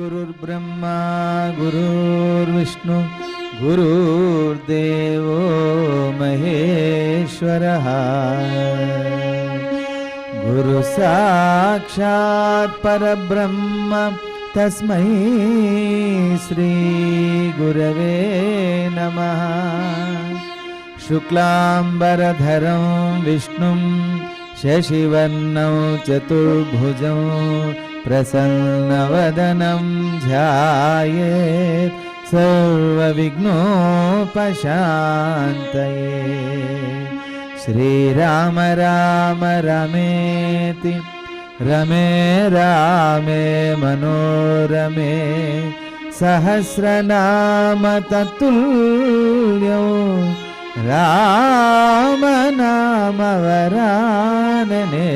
गुरुर्ब्रह्मा गुरुर्विष्णु गुरुर्देवो महेश्वरः। गुरु साक्षात् परब्रह्म तस्मै श्रीगुरवे नमः। शुक्लाम्बरधरं विष्णुं शशिवर्णं चतुर्भुजं प्रसन्नवदनं ध्यायेत् सर्वविघ्नोपशान्तये। श्रीराम राम रमेति रमे रामे मनोरमे सहस्रनाम तत्तुल्यो राम नाम वरानने